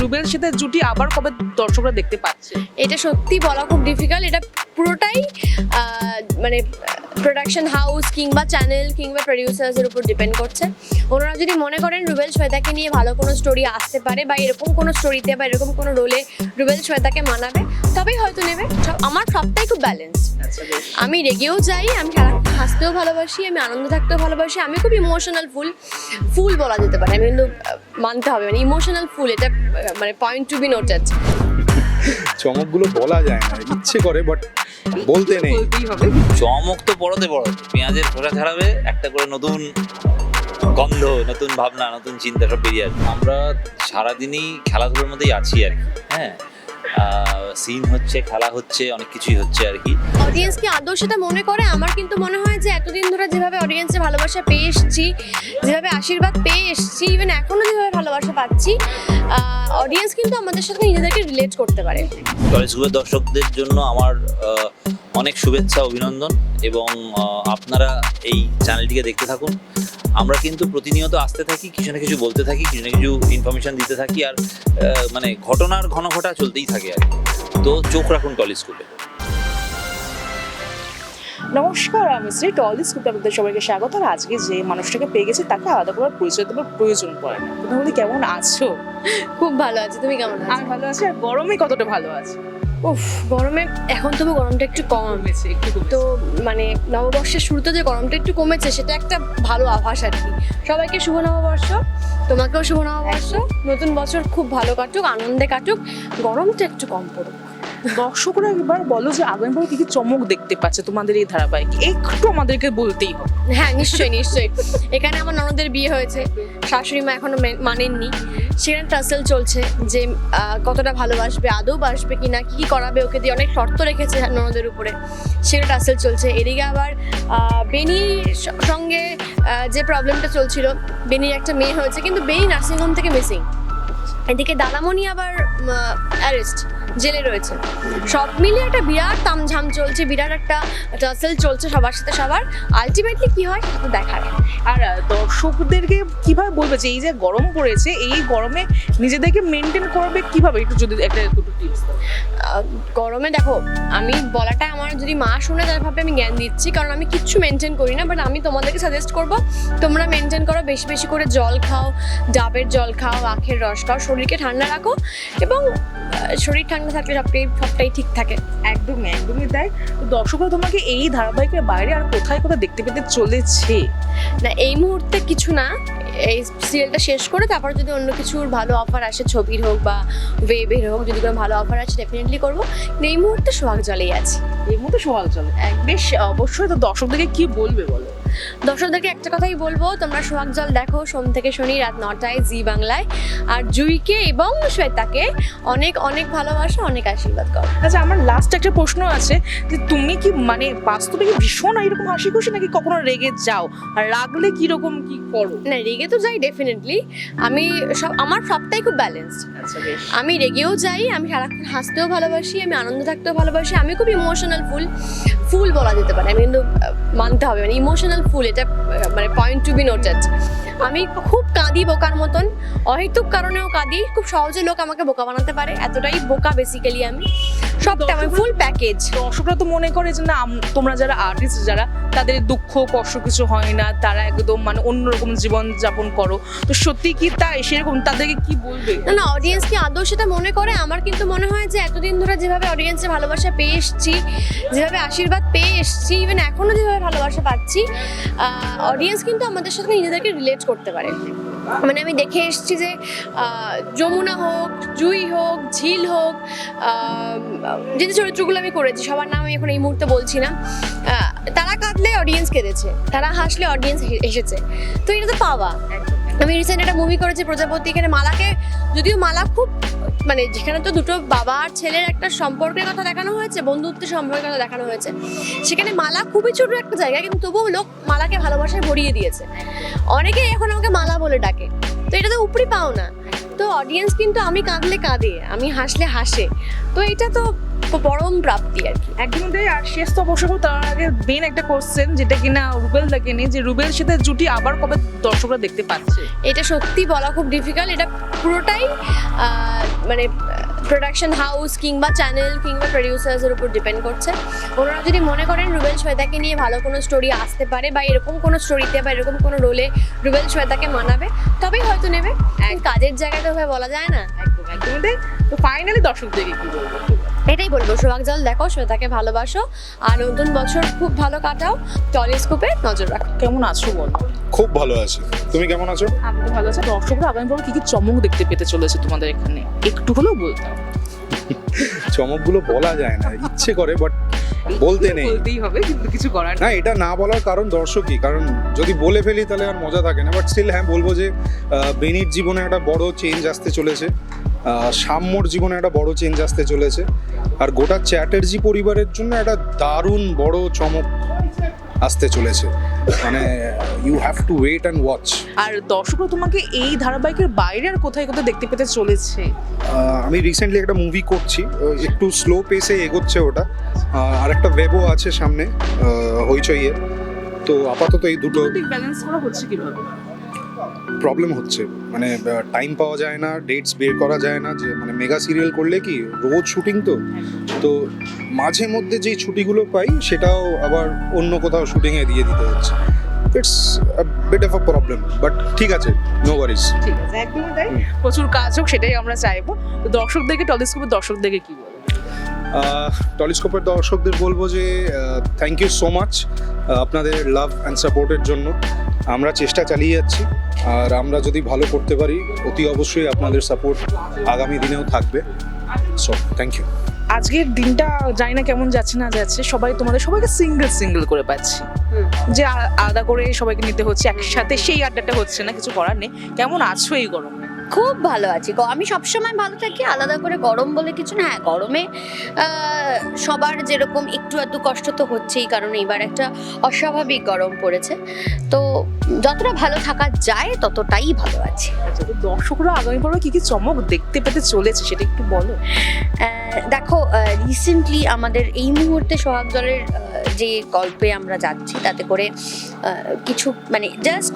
রুবেল সাথে জুটি আবার কবে দর্শকরা দেখতে পাচ্ছে? এটা সত্যি বলা খুব ডিফিকাল্ট এটা পুরোটাই মানে প্রোডাকশন হাউস কিংবা চ্যানেল কিংবা প্রডিউসার্সের উপর ডিপেন্ড করছে। ওনারা যদি মনে করেন রুবেল শ্বেতাকে নিয়ে ভালো কোনো স্টোরি আসতে পারে বা এরকম কোনো স্টোরিতে বা এরকম কোনো রোলে রুবেল শ্বেতাকে মানাবে তবেই হয়তো নেবে। আমার সবটাই খুব ব্যালেন্স আচ্ছা আমি রেগেও যাই আমি হাসতেও ভালোবাসি আমি আনন্দ থাকতেও ভালোবাসি আমি খুব ইমোশনাল ফুল ফুল বলা যেতে পারে। আমি কিন্তু মানতে হবে মানে ইমোশনাল ফুল এটা মানে পয়েন্ট টু বি নোটেড চমকগুলো বলা যায় না ইচ্ছে করে বাট বলতে নেই। চমক তো পড়াতে পড়াতে পেঁয়াজের খোসা ছাড়াবে একটা করে নতুন গন্ধ নতুন ভাবনা নতুন চিন্তা সব বেরিয়ে আসবে। আমরা সারাদিনই খেলাধুলোর মধ্যেই আছি আর কি হ্যাঁ? সিন হচ্ছে খেলা হচ্ছে অনেক কিছুই হচ্ছে আর কি। অডিয়েন্স কি আদৌ সেটা মনে করে? আমার কিন্তু মনে হয় যে এতদিন ধরে যেভাবে অডিয়েন্সের ভালোবাসা পেয়ে এসেছি যেভাবে আশীর্বাদ পেয়ে এসেছি ইভেন এখনও যেভাবে ভালোবাসা পাচ্ছি অডিয়েন্স কিন্তু আমাদের সাথে নিজেদেরকে রিলেট করতে পারে। টলিস গ্রুপের দর্শকদের জন্য আমার অনেক শুভেচ্ছা অভিনন্দন এবং আপনারা এই চ্যানেলটিকে দেখতে থাকুন। আমরা কিন্তু প্রতিনিয়ত আসতে থাকি কিছু না কিছু বলতে থাকি কিছু না কিছু ইনফরমেশন দিতে থাকি আর মানে ঘটনার ঘন ঘটা চলতেই থাকে। আর তো চোখ রাখুন টলি স্কুলে। নমস্কার আমি শ্রী টলি স্কুলে আপনাদের সবাইকে স্বাগত। আর আজকে যে মানুষটাকে পেয়ে গেছি তাকে আলাদা করে পরিচয় দেওয়ার প্রয়োজন পড়ে না। তুমি কেমন আছো? খুব ভালো আছি। তুমি কেমন আছো? আমি ভালো আছি আর গরমে কতটা ভালো আছে? উফ গরমে এখন তবু গরমটা একটু কম। তো মানে নববর্ষের শুরুতে যে গরমটা একটু কমেছে সেটা একটা ভালো আভাস আর কি। সবাইকে শুভ নববর্ষ তোমাকেও শুভ নববর্ষ। নতুন বছর খুব ভালো কাটুক আনন্দে কাটুক গরমটা একটু কম পড়ুক। দর্শকরা এবার বলো যে আগামী বড় কি কি চমক দেখতে পাচ্ছে তোমাদের এই ধারাবাহিক? একটু আমাদেরকে বলতেই হবে। হ্যাঁ নিশ্চয়ই নিশ্চয়ই। এখানে আমার ননদের বিয়ে হয়েছে। শাশুড়ি মা এখনও মানেননি। সেখানে টাসেল চলছে যে কতটা ভালোবাসবে, আদৌ বাসবে কি কি করাবে ওকে দিয়ে অনেক শর্ত রেখেছে ননদের উপরে। সেটা টাসেল চলছে। এদিকে আবার বেনির সঙ্গে যে প্রবলেমটা চলছিল, বেনির একটা মেয়ে হয়েছে, কিন্তু বেনি নার্সিংহোম থেকে মিসিং। এদিকে দাদামণি আবার অ্যারেস্ট জেলে রয়েছে। সব মিলিয়ে একটা বিরাট তামঝাম চলছে বিরাট একটা টাসেল চলছে সবার সাথে সবার। আলটিমেটলি কি হয়? সেটা দেখার। আর দর্শকদেরকে কীভাবে বলবে যে এই যে গরম পড়েছে এই গরমে নিজেদেরকে মেনটেন করবে কীভাবে? একটু যদি একটা দুটো টিপস গরমে দেখো আমি বলাটা আমার যদি মা শুনে তার ভাবে আমি জ্ঞান দিচ্ছি কারণ আমি কিচ্ছু মেনটেন করি না বাট আমি তোমাদেরকে সাজেস্ট করব তোমরা মেনটেন করো বেশি বেশি করে জল খাও ডাবের জল খাও আখের রস খাও শরীরকে ঠান্ডা রাখো এবং শরীর ঠান্ডা থাকলে সবটাই সবটাই ঠিক থাকে। একদমই একদমই তাই। তো দর্শকরা তোমাকে এই ধারাবাহিকের বাইরে আর কোথায় কোথায় দেখতে পেতে চলেছে? না এই মুহূর্তে কিছু না। এই সিরিয়ালটা শেষ করে তারপর যদি অন্য কিছুর ভালো অফার আসে ছবির হোক বা ওয়েবের হোক যদি কোনো ভালো অফার আসে ডেফিনেটলি করব। এই মুহূর্তে সোহাগ জলেই আছি। এই মুহূর্তে সওয়াল চলে বেশ অবশ্যই তো দর্শকদেরকে কি বলবে বলো? দর্শকদেরকে একটা কথাই বলব তোমরা সোহাগ জল দেখো সোম থেকে শনি রাত নটায় জি বাংলায়। আর জুইকে এবং শ্বেতাকে অনেক অনেক ভালোবাসা অনেক আশীর্বাদ করো। আচ্ছা আমার লাস্ট একটা প্রশ্ন আছে যে তুমি কি মানে বাস্তবে কি ভীষণ এরকম হাসি খুশি নাকি কখনো রেগে যাও? আর রাগলে কি রকম কি করো? না রেগে তো যাই ডেফিনেটলি আমি সব আমার সবটাই খুব ব্যালেন্সড আচ্ছা আমি রেগেও যাই আমি সারাক্ষণ হাসতেও ভালোবাসি আমি আনন্দ থাকতেও ভালোবাসি আমি খুব ইমোশনাল ফুল ফুল বলা যেতে পারে। আমি কিন্তু মানতে হবে মানে ইমোশনাল ফুল, এটা মানে পয়েন্ট টু বি নোটেড আমি খুব কাঁদি বোকার মতন। অহেতুক কারণেও কাঁদি। খুব সহজে লোক আমাকে বোকা বানাতে পারে। এতটাই বোকা বেসিক্যালি আমি। সবটা আমি ফুল প্যাকেজ দর্শকরা তো মনে করে যে না তোমরা যারা আর্টিস্ট যারা তাদের দুঃখ কষ্ট কিছু হয় না তারা একদম মানে অন্যরকম জীবন যাপন করো। তো সত্যি কি তাই? সেরকম তাদেরকে কি বলবে? না না অডিয়েন্স কি আদৌ সেটা মনে করে? আমার কিন্তু মনে হয় যে এতদিন ধরে যেভাবে অডিয়েন্সের ভালোবাসা পেয়ে এসেছি যেভাবে আশীর্বাদ পেয়ে এসেছি ইভেন এখনও যেভাবে ভালোবাসা পাচ্ছি অডিয়েন্স কিন্তু আমাদের সাথে নিজেদেরকে রিলেট করতে পারে। মানে আমি দেখে এসেছি যে যমুনা হোক, জুই হোক, ঝিল হোক যে চরিত্রগুলো আমি করেছি, সবার নাম আমি এখন এই মুহূর্তে বলছি না। তারা কাঁদলে অডিয়েন্স কেঁদেছে, তারা হাসলে অডিয়েন্স হেসেছে তো এটা তো পাওয়া। আমি রিসেন্ট একটা মুভি করেছি, প্রজাপতি, এখানে মালাকে, যদিও মালা খুব মানে যেখানে তো দুটো বাবা আর ছেলের একটা সম্পর্কের কথা দেখানো হয়েছে, বন্ধুত্বের সম্পর্কের কথা দেখানো হয়েছে, সেখানে মালা খুবই ছোট একটা জায়গা, কিন্তু তবুও লোক মালাকে ভালোবাসায় ভরিয়ে দিয়েছে। অনেকেই এখন আমাকে মালা বলে ডাকে, তো এটা তো উপরি পাও না তো অডিয়েন্স কিন্তু আমি কাঁদলে কাঁদে, আমি হাসলে হাসে, তো এটা তো পরম প্রাপ্তি আর কি। একদম তাই আর শেষ তো অবশ্য তার আগে মেন একটা কোশ্চেন যেটা কিনা রুবেল তাকে নিয়ে যে রুবেল সাথে জুটি আবার কবে দর্শকরা দেখতে পাচ্ছে? এটা সত্যি বলা খুব ডিফিকাল্ট এটা পুরোটাই মানে প্রোডাকশন হাউস কিংবা চ্যানেল কিংবা প্রডিউসার্সের উপর ডিপেন্ড করছে। ওনারা যদি মনে করেন রুবেল শ্বেতাকে নিয়ে ভালো কোনো স্টোরি আসতে পারে বা এরকম কোনো স্টোরিতে বা এরকম কোনো রোলে রুবেল শ্বেতাকে মানাবে তবেই হয়তো নেবে। কাজের জায়গায় তো বলা যায় না। একদম একদমই তাই তো ফাইনালি দর্শকদেরকে কি বলব? সোহাগ জল দেখো শ্বেতাকে ভালোবাসো। আর নতুন বছর খুব ভালো কাটাও। টলিস্কোপে নজর রাখো। কেমন আছো বল? খুব ভালো আছি। তুমি কেমন আছো? আমি তো ভালো আছি। দর্শকরা আগামী পর কি কি চমক দেখতে পেতে চলেছে তোমাদের এখানে? একটু হলেও বলতাম চমকগুলো বলা যায় না ইচ্ছে করে বাট বলতে নেই। বলতেই হবে কিন্তু কিছু করার না এটা না বলার কারণ দর্শকই কারণ যদি বলে ফেলি তাহলে আর মজা থাকে না বাট স্টিল হ্যাঁ বলব যে বেনির জীবনে একটা বড় চেঞ্জ আসতে চলেছে। সাম্যর জীবনে একটা বড় চেঞ্জ আসতে চলেছে। আর গোটা চ্যাটার্জি পরিবারের জন্য একটা দারুণ বড় চমক আসতে চলেছে। মানে you have to wait and watch আর দর্শকরা তোমাকে এই ধারাবাহিকের বাইরে আর কোথায় কোথায় দেখতে পেতে চলেছে? আমি রিসেন্টলি একটা মুভি করছি। একটু স্লো পেসে এগোচ্ছে ওটা। আর একটা ওয়েবও আছে সামনে হইচইয়ে। তো আপাতত এই দুটো ব্যালেন্স করা হচ্ছে কীভাবে? প্রবলেম হচ্ছে। মানে টাইম পাওয়া যায় না ডেটস বের করা যায় না যে মানে মেগা সিরিয়াল করলে কি রোজ শুটিং তো? তো মাঝে মধ্যে যেই ছুটিগুলো পাই সেটাও আবার অন্য কোথাও শুটিংয়ে দিয়ে দিতে হচ্ছে। It's bit of a problem but ঠিক আছে নো ওয়ারিজ ঠিক আছে একদমই তাই। প্রচুর কাজ হোক সেটাই আমরা চাইব। তো দর্শকদেরকে টলিস্কোপের দর্শকদেরকে কি বলব? টলিস্কোপের দর্শকদের বলব যে থ্যাংক ইউ সো মাচ আপনাদের লাভ অ্যান্ড সাপোর্টের জন্য। আমরা চেষ্টা চালিয়ে যাচ্ছি, আর আমরা যদি ভালো করতে পারি, অতি অবশ্যই আপনাদের সাপোর্ট আগামী দিনেও থাকবে। সো থ্যাংক ইউ আজকের দিনটা জানি না কেমন যাচ্ছে না যাচ্ছে, সবাই তোমাদের, সবাইকে সিঙ্গেল সিঙ্গেল করে পাচ্ছি। যে আলাদা করে সবাইকে নিতে হচ্ছে, একসাথে সেই আড্ডাটা হচ্ছে না, কিছু করার নেই। কেমন আছো এই গরমে? খুব ভালো আছি। আমি সবসময় ভালো থাকি আলাদা করে গরম বলে কিছু না। হ্যাঁ গরমে সবার যেরকম একটু এত কষ্ট তো হচ্ছেই কারণ এবার একটা অস্বাভাবিক গরম পড়েছে। তো যতটা ভালো থাকা যায় ততটাই ভালো আছি। আচ্ছা দর্শকরা আগামী পর্বে কি কি চমক দেখতে পেতে চলেছে সেটা একটু বলো। দেখো রিসেন্টলি আমাদের এই মুহূর্তে সোহাগ জলের যে গল্পে আমরা যাচ্ছি তাতে করে কিছু মানে জাস্ট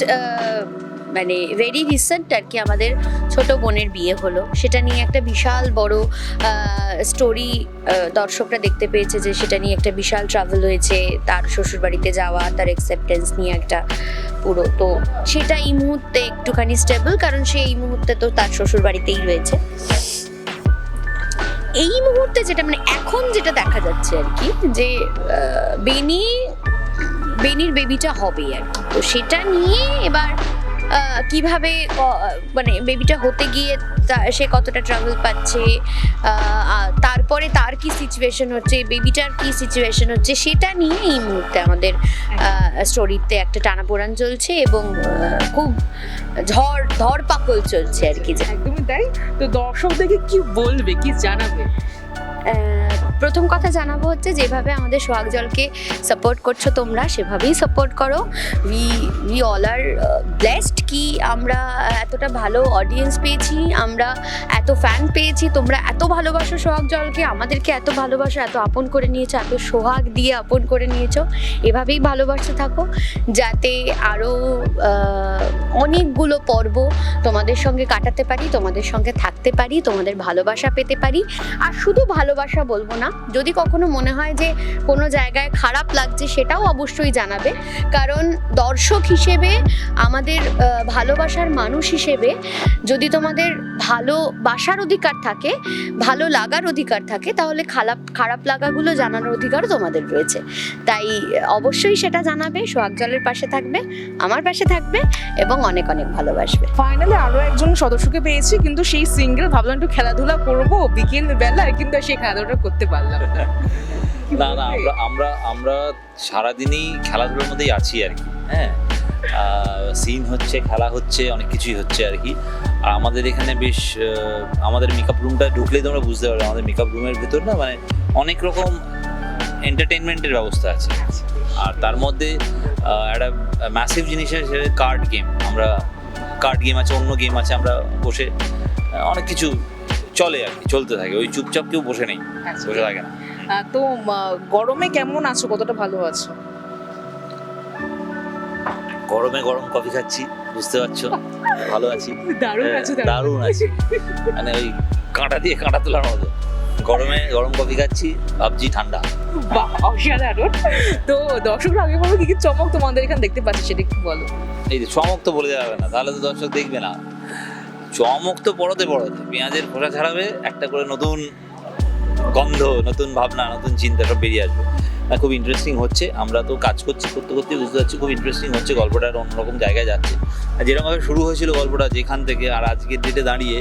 মানে ভেরি রিসেন্ট আর কি আমাদের ছোট বোনের বিয়ে হলো। সেটা নিয়ে একটা বিশাল বড় স্টোরি দর্শকরা দেখতে পেয়েছে যে সেটা নিয়ে একটা বিশাল ট্রাভেল হয়েছে, তার শ্বশুরবাড়িতে যাওয়া, তার অ্যাকসেপ্টেন্স নিয়ে একটা পুরো। তো সেটা এই মুহূর্তে একটুখানি স্টেবল কারণ সে এই মুহূর্তে তো তার শ্বশুরবাড়িতেই রয়েছে। এই মুহূর্তে যেটা মানে এখন যেটা দেখা যাচ্ছে আর কি, যে বেনি, বেনির বেবিটা হবে আর কি। তো সেটা নিয়ে এবার কীভাবে মানে বেবিটা হতে গিয়ে সে কতটা ট্রাভেল পাচ্ছে তারপরে তার কি সিচুয়েশন হচ্ছে বেবিটার কি সিচুয়েশন হচ্ছে, সেটা নিয়ে এই মুহূর্তে আমাদের স্টোরিতে একটা টানাপোড়ান চলছে এবং খুব ঝড় ধরপাকল চলছে আর কি। একদমই তাই। তো দর্শকদেরকে কি বলবে, কি জানাবে? প্রথম কথা জানাব হচ্ছে যেভাবে আমাদের সোহাগ জলকে সাপোর্ট করছ তোমরা, সেভাবেই সাপোর্ট করো। We we all are blessed কি আমরা এতটা ভালো অডিয়েন্স পেয়েছি, আমরা এত ফ্যান পেয়েছি, তোমরা এত ভালোবাসো সোহাগ জলকে, আমাদেরকে এত ভালোবাসো, এত আপন করে নিয়েছো, এত সোহাগ দিয়ে আপন করে নিয়েছো, এভাবেই ভালোবাসতে থাকো, যাতে আরও অনেকগুলো পর্ব তোমাদের সঙ্গে কাটাতে পারি, তোমাদের সঙ্গে থাকতে পারি, তোমাদের ভালোবাসা পেতে পারি। আর শুধু ভালোবাসা বলব না, যদি কখনো মনে হয় যে কোনো জায়গায় খারাপ লাগছে সেটাও অবশ্যই জানাবে। কারণ দর্শক হিসেবে, আমাদের ভালোবাসার মানুষ হিসেবে যদি তোমাদের ভালোবাসার অধিকার থাকে, ভালো লাগার অধিকার থাকে, তাহলে খারাপ খারাপ লাগাগুলো জানানোর অধিকারও তোমাদের রয়েছে। তাই অবশ্যই সেটা জানাবে, সোহাগ জলের পাশে থাকবে, আমার পাশে থাকবে এবং অনেক অনেক ভালোবাসবে। ফাইনালি আরও একজন সদস্যকে পেয়েছি কিন্তু সেই সিঙ্গেল ভাবলাম একটু খেলাধুলা করব বিকেল বেলায় কিন্তু আর সেই খেলাধুলাটা করতে পারলাম না। না না আমরা আমরা আমরা সারাদিনই খেলাধুলার মধ্যেই আছি আর কি হ্যাঁ? সিন হচ্ছে খেলা হচ্ছে অনেক কিছুই হচ্ছে আর কি। আর আমাদের এখানে বেশ আমাদের মেকআপ রুমটা ঢুকলেই তোমরা বুঝতে পারবে আমাদের মেকআপ রুমের ভেতর না মানে অনেক রকম এন্টারটেনমেন্টের ব্যবস্থা আছে। আর তার মধ্যে একটা ম্যাসিভ জিনিস আছে সেটা কার্ড গেম আমরা কার্ড গেম আছে অন্য গেম আছে আমরা বসে অনেক কিছু চলে আর কি চলতে থাকে। ওই চুপচাপ কেউ বসে নেই বসে থাকে না। তো গরমে কেমন আছো? কতটা ভালো আছো? গরমে গরম কফি খাচ্ছি বুঝতে পারছ? ভালো আছি। দারুণ হ্যাঁ, আছো দারুণ আছি। মানে ওই কাঁটা দিয়ে কাঁটা তোলার মতো। গরমে গরম কফি খাচ্ছি ভাবছি ঠান্ডা। অসাধারণ। তো দর্শকরা আগে বলো কি কি চমক তোমাদের এখানে দেখতে পাচ্ছি সেটা একটু বলো। এই যে চমক তো বলে যাবে না তাহলে তো দর্শক দেখবে না। চমক তো পড়তে পড়তে পেঁয়াজের খোসা ছাড়াবে একটা করে নতুন গন্ধ নতুন ভাবনা নতুন চিন্তা সব বেরিয়ে আসবে। খুব ইন্টারেস্টিং হচ্ছে। আমরা তো কাজ করছি করতে করতে বুঝতে পারছি খুব ইন্টারেস্টিং হচ্ছে গল্পটা আর অন্যরকম জায়গায় যাচ্ছে। আর যেরকমভাবে শুরু হয়েছিল গল্পটা যেখান থেকে আর আজকের ডেটে দাঁড়িয়ে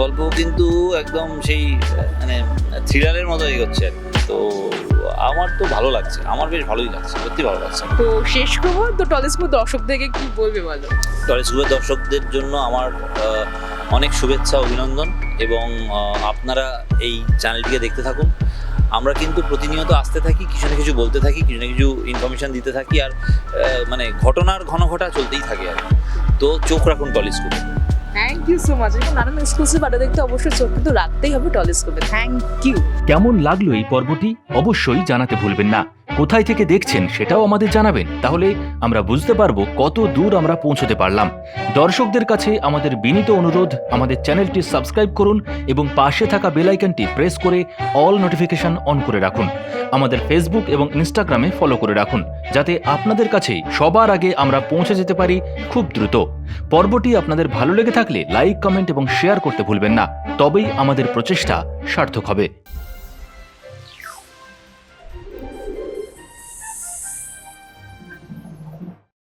গল্প কিন্তু একদম সেই মানে থ্রিলারের মতো এগোচ্ছে আর তো আমার তো ভালো লাগছে আমার বেশ ভালোই লাগছে সত্যি ভালো লাগছে। তো শেষ খবর তো টলিস্কোপ দর্শকদেরকে কি বলবে বলো? টলিস্কোপের দর্শকদের জন্য আমার অনেক শুভেচ্ছা অভিনন্দন এবং আপনারা এই চ্যানেলটিকে দেখতে থাকুন। আমরা কিন্তু প্রতিনিয়ত আসতে থাকি, কিছু না কিছু বলতে থাকি, কিছু না কিছু ইনফরমেশান দিতে থাকি আর মানে ঘটনার ঘন ঘটা চলতেই থাকে আর। তো চোখ রাখুন টলিস্কোপে ইউ সো মাচ এরকম নানান এক্সক্লুসিভ আড্ডা দেখতে অবশ্যই চোখ কিন্তু রাখতেই হবে টলিস্কোপে থ্যাংক ইউ কেমন লাগল এই পর্বটি? অবশ্যই জানাতে ভুলবেন না। কোথায় থেকে দেখছেন সেটাও আমাদের জানাবেন। তাহলে আমরা বুঝতে পারব কত দূর আমরা পৌঁছতে পারলাম। দর্শকদের কাছে আমাদের বিনীত অনুরোধ, আমাদের চ্যানেলটি সাবস্ক্রাইব করুন এবং পাশে থাকা বেল আইকনটি প্রেস করে অল নোটিফিকেশন অন করে রাখুন। আমাদের ফেসবুক এবং ইনস্টাগ্রামে ফলো করে রাখুন, যাতে আপনাদের কাছে সবার আগে আমরা পৌঁছে যেতে পারি খুব দ্রুত। পর্বটি আপনাদের ভালো লেগে থাকলে লাইক কমেন্ট এবং শেয়ার করতে ভুলবেন না। তবেই আমাদের প্রচেষ্টা সার্থক হবে।